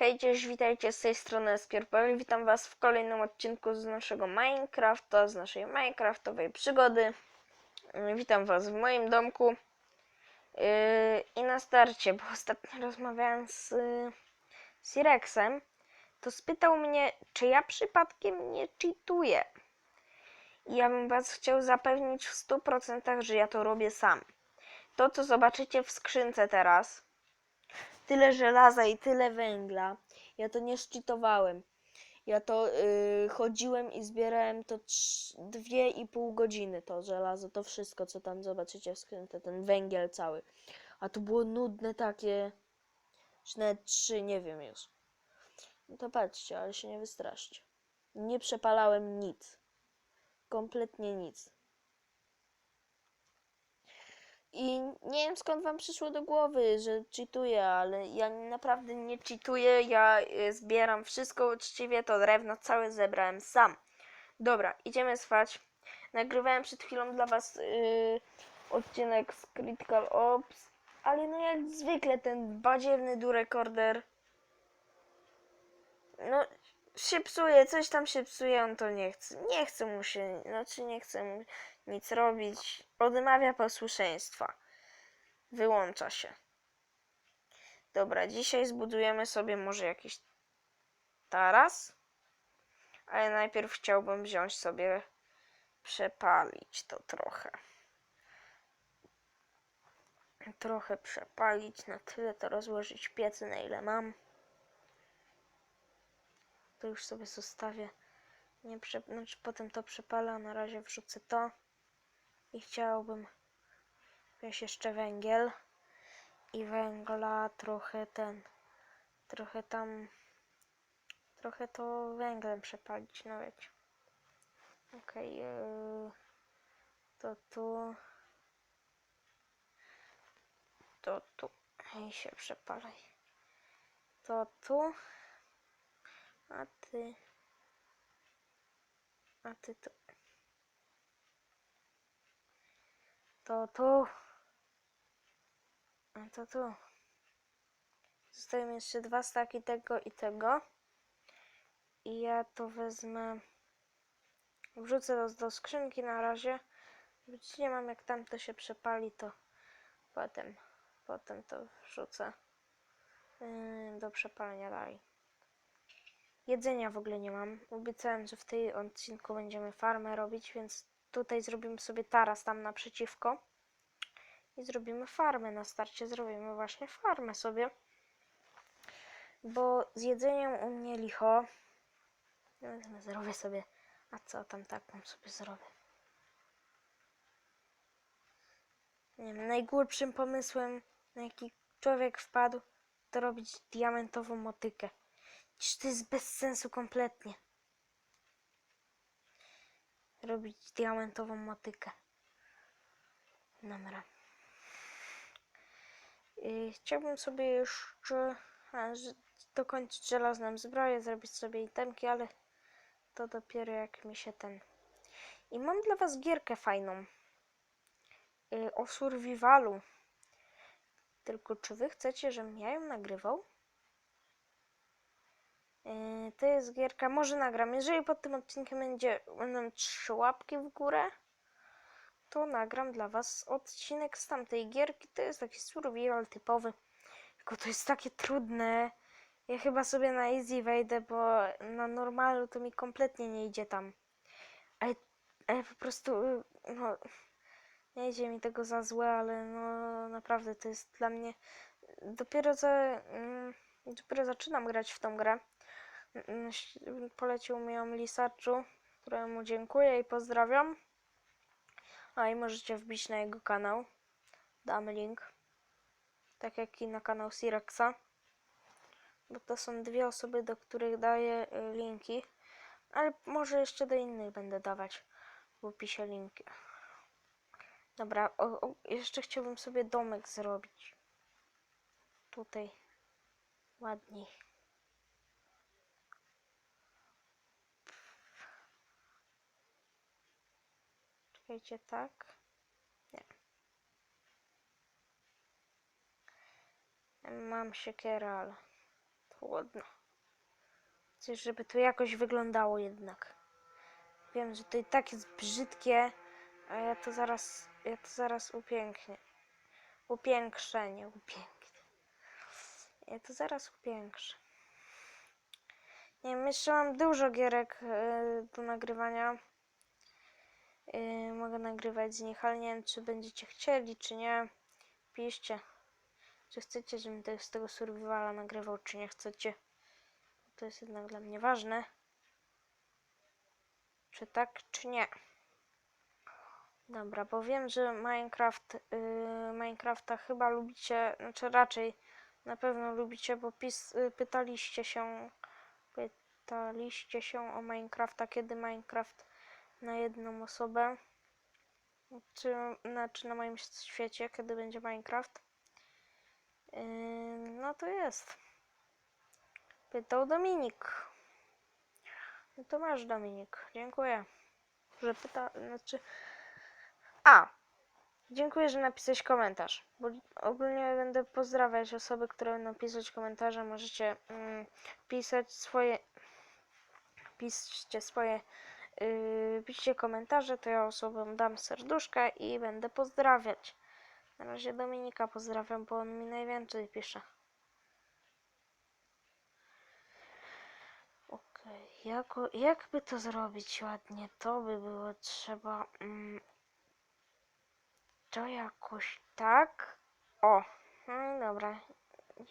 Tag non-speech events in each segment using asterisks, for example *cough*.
Hej, cześć, witajcie z tej strony Skierpel. Witam Was w kolejnym odcinku z naszego Minecrafta, z naszej Minecraftowej przygody. Yy, Witam Was w moim domku. Yy, I na starcie, bo ostatnio rozmawiałem z yy, Sirexem, to spytał mnie, czy ja przypadkiem nie cheatuję. I ja bym Was chciał zapewnić w 100%, że ja to robię sam. To, co zobaczycie w skrzynce teraz, tyle żelaza i tyle węgla. Ja to nie szczytowałem. Ja to yy, chodziłem i zbierałem to dwie i pół godziny to żelazo, to wszystko co tam zobaczycie w skrzynce, ten węgiel cały. A to było nudne takie, czy nawet trzy, nie wiem już. No to patrzcie, ale się nie wystraszcie. Nie przepalałem nic. Kompletnie nic. I nie wiem skąd wam przyszło do głowy, że cheatuję, ale ja naprawdę nie cheatuję, ja y, zbieram wszystko uczciwie, to drewno całe zebrałem sam. Dobra, idziemy spać. Nagrywałem przed chwilą dla was y, odcinek z Critical Ops, ale no jak zwykle ten badziewny du recorder no się psuje, coś tam się psuje, on to nie chce. Nie chce mu się, znaczy nie chce mu nic robić. Odmawia posłuszeństwa. Wyłącza się. Dobra, dzisiaj zbudujemy sobie może jakiś taras. Ale najpierw chciałbym wziąć sobie, przepalić to trochę. Trochę przepalić, na tyle to rozłożyć piecy, na ile mam. To już sobie zostawię. Nie prze... znaczy potem to przepalę, a na razie wrzucę to. I chciałbym wziąć jeszcze węgiel. I węgla trochę ten. Trochę tam. Trochę to węglem przepalić, no wiecie. Okej. yy, to tu. To tu. I się przepalaj. To tu. A ty. A ty to. To tu. A to tu. Zostają jeszcze dwa staki tego i tego. I ja to wezmę. Wrzucę to do skrzynki na razie. Nie mam jak tam to się przepali, to potem, potem to wrzucę yy, do przepalenia dalej. Jedzenia w ogóle nie mam. Obiecałem, że w tej odcinku będziemy farmę robić, więc tutaj zrobimy sobie taras tam naprzeciwko. I zrobimy farmę. Na starcie zrobimy właśnie farmę sobie. Bo z jedzeniem u mnie licho. No, Zrobię sobie. A co tam taką sobie zrobię? Nie wiem, najgłupszym pomysłem, na jaki człowiek wpadł, to robić diamentową motykę. Przecież to jest bez sensu kompletnie. Robić diamentową motykę. Dobra. I chciałbym sobie jeszcze a, dokończyć żelazną zbroję, zrobić sobie itemki, ale to dopiero jak mi się ten... I mam dla was gierkę fajną. Y, o survivalu. Tylko czy wy chcecie, żebym ja ją nagrywał? Yy, To jest gierka, może nagram. Jeżeli pod tym odcinkiem będzie, będą trzy łapki w górę, to nagram dla Was odcinek z tamtej gierki. To jest taki survival typowy. Tylko to jest takie trudne. Ja chyba sobie na easy wejdę, bo na normalu to mi kompletnie nie idzie tam. Ale, ale po prostu, no, nie idzie mi tego za złe, ale no naprawdę to jest dla mnie. Dopiero za, mm, dopiero zaczynam grać w tą grę. Mm, polecił mi ją Lisaczu, któremu dziękuję i pozdrawiam. A i możecie wbić na jego kanał. Dam link. Tak jak i na kanał Sirexa. Bo to są dwie osoby, do których daję y, linki. Ale może jeszcze do innych będę dawać w opisie linki. Dobra, o, o, jeszcze chciałbym sobie domek zrobić. Tutaj. Ładniej. Czekajcie, tak? Nie. Mam siekierę, ale chłodno. Chcę, żeby to jakoś wyglądało jednak. Wiem, że to i tak jest brzydkie, a ja to zaraz, ja to zaraz upięknię. Upiększę, nie upięknię. Ja to zaraz upiększę. Nie wiem, jeszcze mam dużo gierek e, do nagrywania. E, mogę nagrywać z nich, ale nie wiem, czy będziecie chcieli, czy nie. Piszcie, czy chcecie, żebym te- z tego survivala nagrywał, czy nie chcecie. To jest jednak dla mnie ważne. Czy tak, czy nie. Dobra, bo wiem, że Minecraft, yy, Minecrafta chyba lubicie, znaczy raczej na pewno lubicie, bo pis, y, pytaliście się, pytaliście się o Minecrafta, kiedy Minecraft na jedną osobę, czy, znaczy na moim świecie, kiedy będzie Minecraft. Yy, no to jest. Pytał Dominik. No to masz Dominik. Dziękuję. Że pyta, znaczy... A! Dziękuję, że napisałeś komentarz. Bo ogólnie będę pozdrawiać osoby, które będą pisać komentarze. Możecie mm, pisać swoje... Piszcie swoje... Yy, piszcie komentarze, to ja osobom dam serduszka i będę pozdrawiać. Na razie Dominika pozdrawiam, bo on mi najwięcej pisze. Okej, jako, jakby to zrobić ładnie? To by było trzeba. Mm, to jakoś tak. O, no i dobra,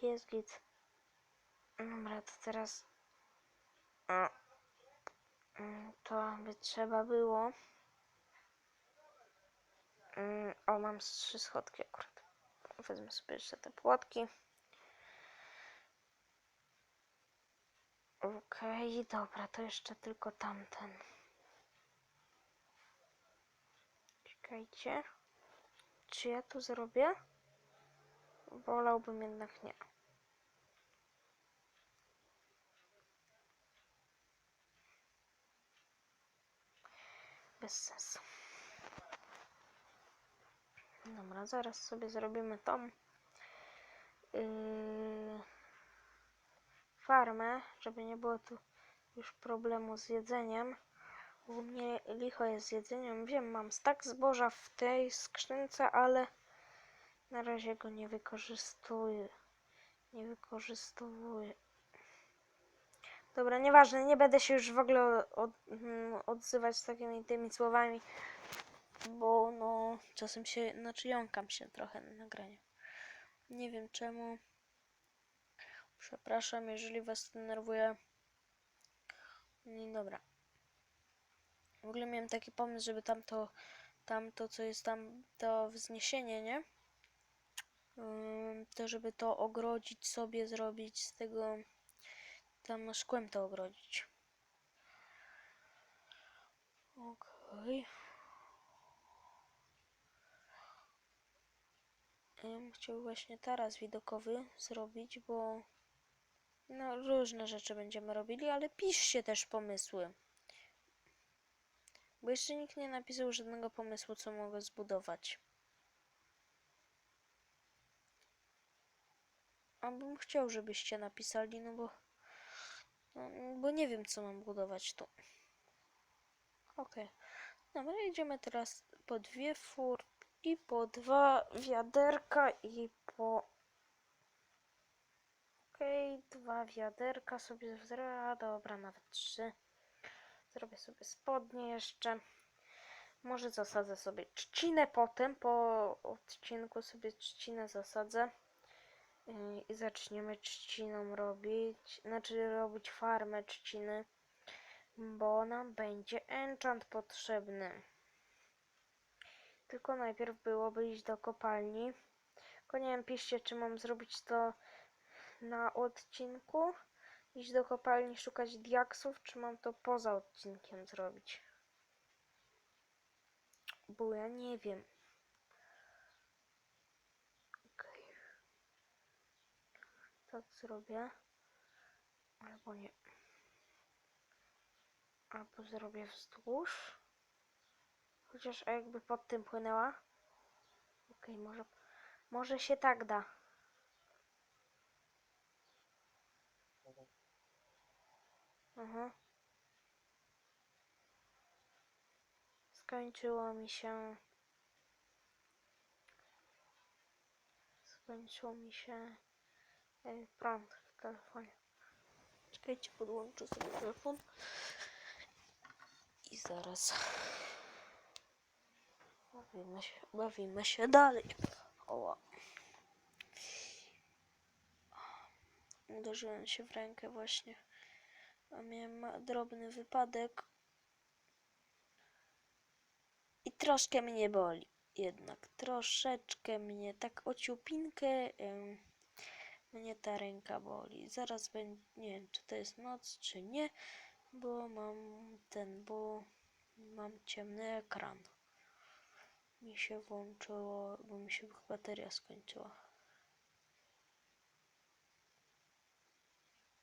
jest git. Dobra, to teraz. O, to by trzeba było. Mm, o, mam trzy schodki akurat. Wezmę sobie jeszcze te płotki. Okej, dobra, to jeszcze tylko tamten. Czekajcie. Czy ja tu zrobię? Wolałbym jednak nie. Bez sensu. Dobra, zaraz sobie zrobimy tą yy, farmę, żeby nie było tu już problemu z jedzeniem. U mnie licho jest z jedzeniem. Wiem, mam stak zboża w tej skrzynce, ale na razie go nie wykorzystuję. Nie wykorzystowuję. Dobra, nieważne, nie będę się już w ogóle od, mm, odzywać takimi tymi słowami, bo no czasem się, znaczy jąkam się trochę na nagraniu. Nie wiem czemu. Przepraszam, jeżeli was denerwuję. No dobra. W ogóle miałem taki pomysł, żeby tamto, tamto co jest tam, to wzniesienie, nie? To żeby to ogrodzić sobie, zrobić z tego, tam szkłem to ogrodzić. Okej. Ja bym chciał właśnie taras widokowy zrobić, bo no różne rzeczy będziemy robili, ale piszcie też pomysły. Bo jeszcze nikt nie napisał żadnego pomysłu, co mogę zbudować. A bym chciał, żebyście napisali, no bo no, bo nie wiem, co mam budować tu. Okej. Dobra, idziemy teraz po dwie furtki, po dwa wiaderka i po... Okej, dwa wiaderka sobie zrobię, dobra, nawet trzy. Zrobię sobie spodnie jeszcze. Może zasadzę sobie trzcinę potem, po odcinku sobie trzcinę zasadzę. I zaczniemy trzciną robić, znaczy robić farmę trzciny, bo nam będzie enchant potrzebny. Tylko najpierw byłoby iść do kopalni. Tylko nie wiem, piszcie, czy mam zrobić to na odcinku. Iść do kopalni, szukać diaksów, czy mam to poza odcinkiem zrobić. Bo ja nie wiem. Tak zrobię. Albo nie. Albo zrobię wzdłuż. Chociaż a jakby pod tym płynęła. Okej, może, może się tak da. Aha. Skończyło mi się. Skończył mi się prąd w telefonie. Czekajcie, podłączę sobie telefon. I zaraz bawimy się, bawimy się dalej. Oła. Uderzyłem się w rękę właśnie. A miałem drobny wypadek. I troszkę mnie boli. Jednak troszeczkę mnie, tak o ciupinkę em, mnie ta ręka boli. Zaraz będzie, nie wiem czy to jest noc, czy nie, bo mam ten, bo mam ciemny ekran. Mi się włączyło, bo mi się bateria skończyła.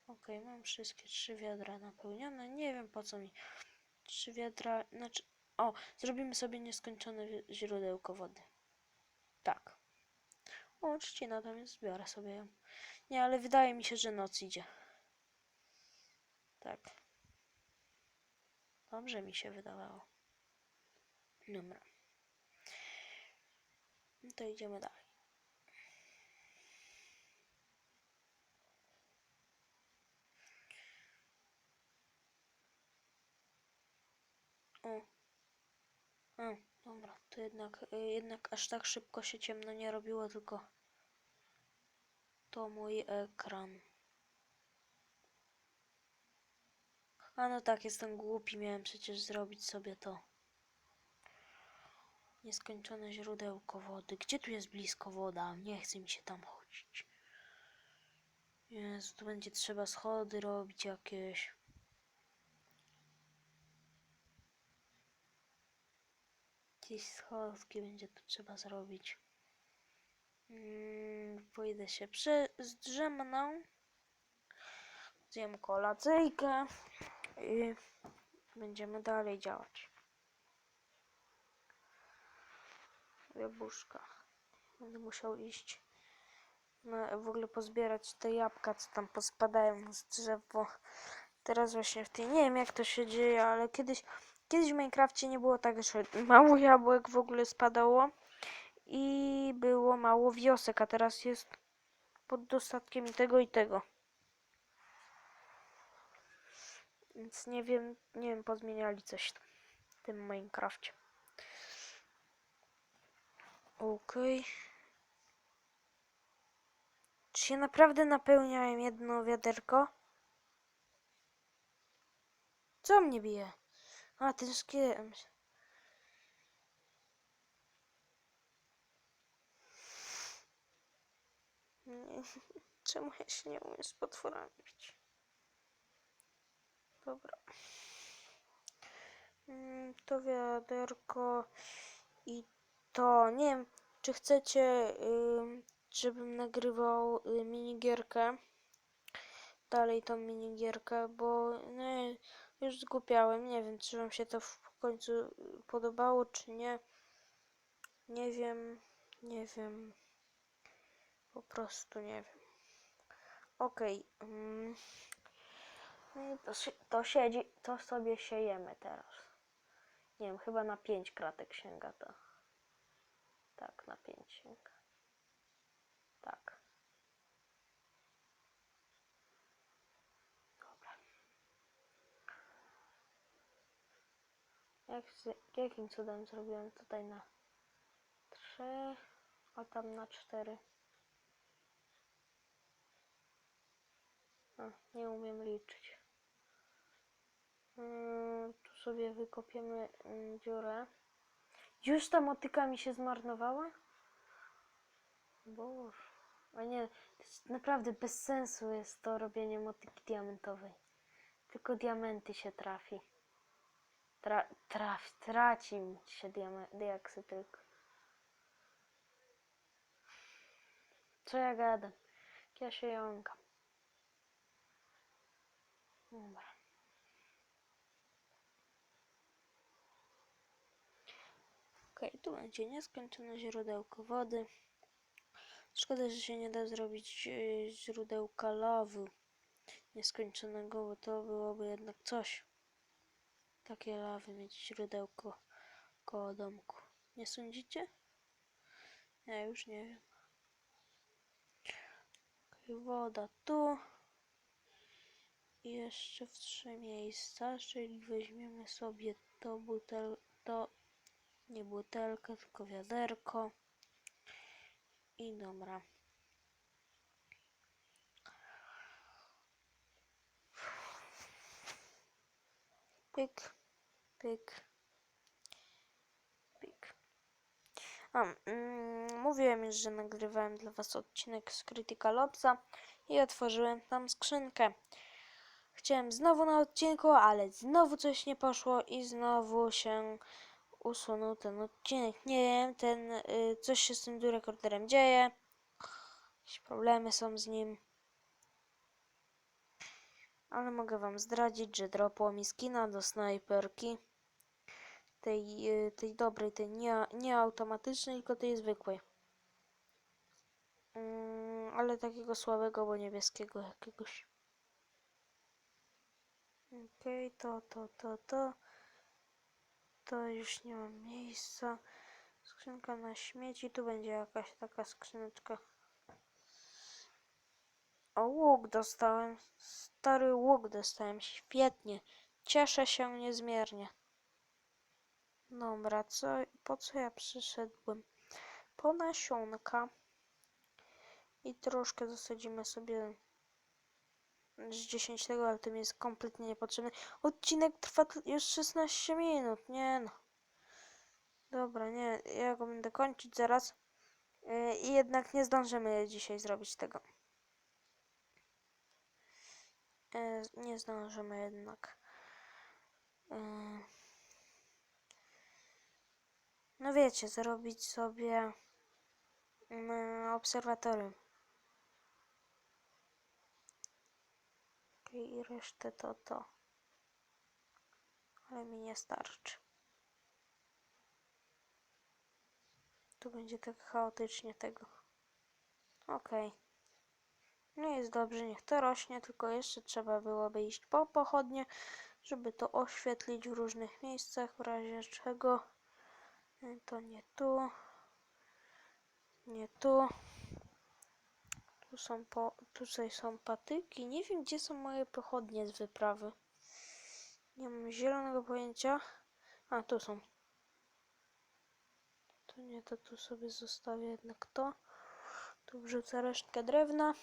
Okej, mam wszystkie trzy wiadra napełnione. Nie wiem po co mi trzy wiadra, znaczy, o, zrobimy sobie nieskończone źródełko wody. Tak. O, tam jest, zbiorę sobie ją. Nie, ale wydaje mi się, że noc idzie. Tak. Dobrze mi się wydawało. Dobra. No to idziemy dalej. O. A, dobra, to jednak, y, jednak aż tak szybko się ciemno nie robiło, tylko to mój ekran. A no tak, jestem głupi, miałem przecież zrobić sobie to. Nieskończone źródełko wody. Gdzie tu jest blisko woda? Nie chce mi się tam chodzić. Jezu, tu będzie trzeba schody robić jakieś. Gdzieś schodki będzie tu trzeba zrobić. Mm, pójdę się zdrzemną. Zjem kolacyjkę i będziemy dalej działać. Jabłuszka. Będę musiał iść na, w ogóle pozbierać te jabłka, co tam pospadają z drzew, bo teraz właśnie w tej, nie wiem jak to się dzieje, ale kiedyś, kiedyś w Minecrafcie nie było tak, że mało jabłek w ogóle spadało i było mało wiosek, a teraz jest pod dostatkiem i tego i tego. Więc nie wiem, nie wiem, pozmieniali coś w tym Minecrafcie. Okej. Czy się naprawdę napełniałem jedno wiaderko? Co mnie bije? A, ten szkielet. Nie, *laughs* czemu ja się nie umiem z potworami bić? Dobra. Mm, To wiaderko i to nie wiem, czy chcecie, ym, żebym nagrywał y, minigierkę. Dalej tą minigierkę, bo no, już zgłupiałem. Nie wiem, czy wam się to w końcu y, podobało, czy nie. Nie wiem, nie wiem. Po prostu nie wiem. Okej. mm. No to, to siedzi, to sobie siejemy teraz. Nie wiem, chyba na 5 kratek sięga to. Tak, na 5 sięga. Tak. Dobra. Jak, jakim cudem zrobiłem tutaj na 3, a tam na 4? A, nie umiem liczyć. Mm, tu sobie wykopiemy mm, dziurę. Już ta motyka mi się zmarnowała? Boże. A nie, naprawdę bez sensu jest to robienie motyki diamentowej. Tylko diamenty się trafi. Tra, traf, traci mi się diame, diaksy tylko. Co ja gadam? Ja się jąkam. Dobra. Okej, tu będzie nieskończone źródełko wody. Szkoda, że się nie da zrobić e, źródełka lawy. nieskończonego, bo to byłoby jednak coś. Takie lawy mieć źródełko koło domku. Nie sądzicie? Ja już nie wiem. Woda tu. I jeszcze w trzy miejsca, czyli weźmiemy sobie to butel, to nie butelkę, tylko wiaderko. I dobra. Pyk, pyk, pyk. A, mm, mówiłem już, że nagrywałem dla Was odcinek z Critical Opsa i otworzyłem tam skrzynkę. Chciałem znowu na odcinku, ale znowu coś nie poszło i znowu się usunął ten odcinek. Nie wiem, ten y, coś się z tym rekorderem dzieje. Jakieś problemy są z nim. Ale mogę wam zdradzić, że dropło mi skina do snajperki. Tej, y, tej dobrej, tej nie, nie automatycznej, tylko tej zwykłej. Mm, ale takiego słabego, bo niebieskiego jakiegoś. Okej, to, to, to, to. To już nie ma miejsca. Skrzynka na śmieci. Tu będzie jakaś taka skrzyneczka. O, łuk dostałem. Stary łuk dostałem. Świetnie. Cieszę się niezmiernie. Dobra, co, po co ja przyszedłem? Po nasionka. I troszkę zasadzimy sobie z 10 tego, ale to mi jest kompletnie niepotrzebne. Odcinek trwa już 16 minut, nie no. Dobra, nie, ja go będę kończyć zaraz. Yy, I jednak nie zdążymy dzisiaj zrobić tego. Yy, nie zdążymy jednak. No wiecie, zrobić sobie yy, obserwatorium. I resztę to to. Ale mi nie starczy. Tu będzie tak chaotycznie tego. Okej. No jest dobrze, niech to rośnie, tylko jeszcze trzeba byłoby iść po pochodnie, żeby to oświetlić w różnych miejscach, w razie czego. To nie tu. Nie tu. Tu są po, tutaj są patyki. Nie wiem, gdzie są moje pochodnie z wyprawy. Nie mam zielonego pojęcia. A, tu są. To nie, to tu sobie zostawię jednak to. Tu wrzucę resztkę drewna.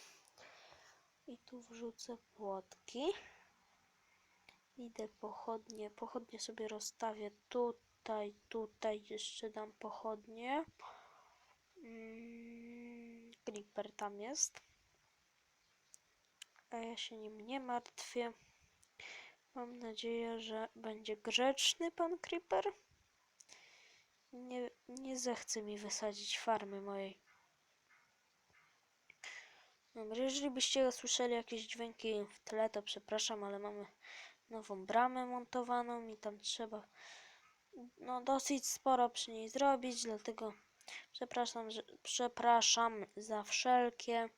I tu wrzucę płotki. Idę pochodnie. Pochodnie sobie rozstawię tutaj, tutaj jeszcze dam pochodnie. Mm, Creeper tam jest. A ja się nim nie martwię. Mam nadzieję, że będzie grzeczny pan Creeper. Nie, nie zechce mi wysadzić farmy mojej. Dobra, jeżeli byście słyszeli jakieś dźwięki w tle, to przepraszam, ale mamy nową bramę montowaną i tam trzeba no dosyć sporo przy niej zrobić, dlatego przepraszam, że, przepraszam za wszelkie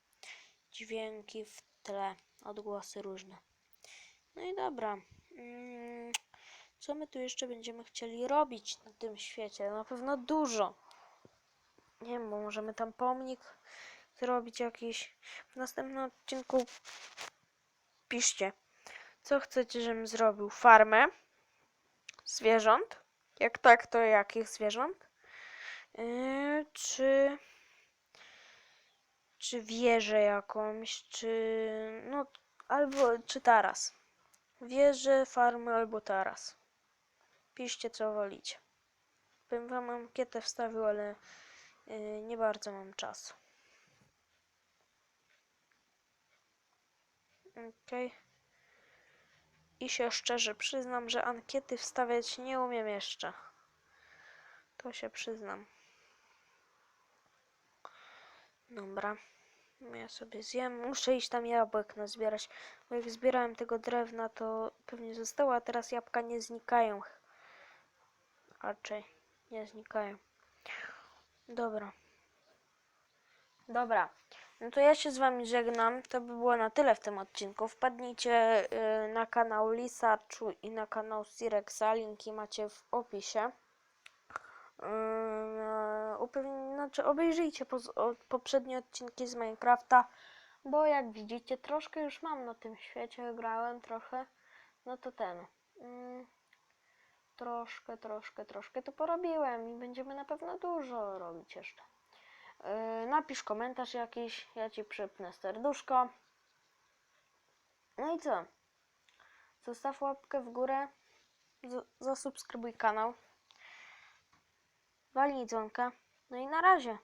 dźwięki w tle, odgłosy różne. No i dobra. Mm, co my tu jeszcze będziemy chcieli robić na tym świecie? Na pewno dużo. Nie wiem, bo możemy tam pomnik zrobić jakiś. W następnym odcinku piszcie, co chcecie, żebym zrobił. Farmę zwierząt. Jak tak, to jakich zwierząt? Yy, czy czy wieżę jakąś, czy no albo czy taras. Wieżę, farmy albo taras. Piszcie co wolicie. Bym wam ankietę wstawił, ale yy, nie bardzo mam czasu. Okej. I się szczerze przyznam, że ankiety wstawiać nie umiem jeszcze. To się przyznam. Dobra. Ja sobie zjem. Muszę iść tam jabłek nazbierać. Bo jak zbierałem tego drewna, to pewnie zostało, a teraz jabłka nie znikają. Raczej nie znikają. Dobra. Dobra. No to ja się z wami żegnam. To by było na tyle w tym odcinku. Wpadnijcie y, na kanał Lisaczu i na kanał Sirexa. Linki macie w opisie. Yy, upewn- znaczy obejrzyjcie poprzednie odcinki z Minecrafta, bo jak widzicie, troszkę już mam na tym świecie, grałem trochę, no to ten, mm, troszkę, troszkę, troszkę to porobiłem i będziemy na pewno dużo robić jeszcze. Yy, napisz komentarz jakiś, ja ci przypnę serduszko. No i co? Zostaw łapkę w górę, zasubskrybuj kanał walnij dzwonka. No i na razie.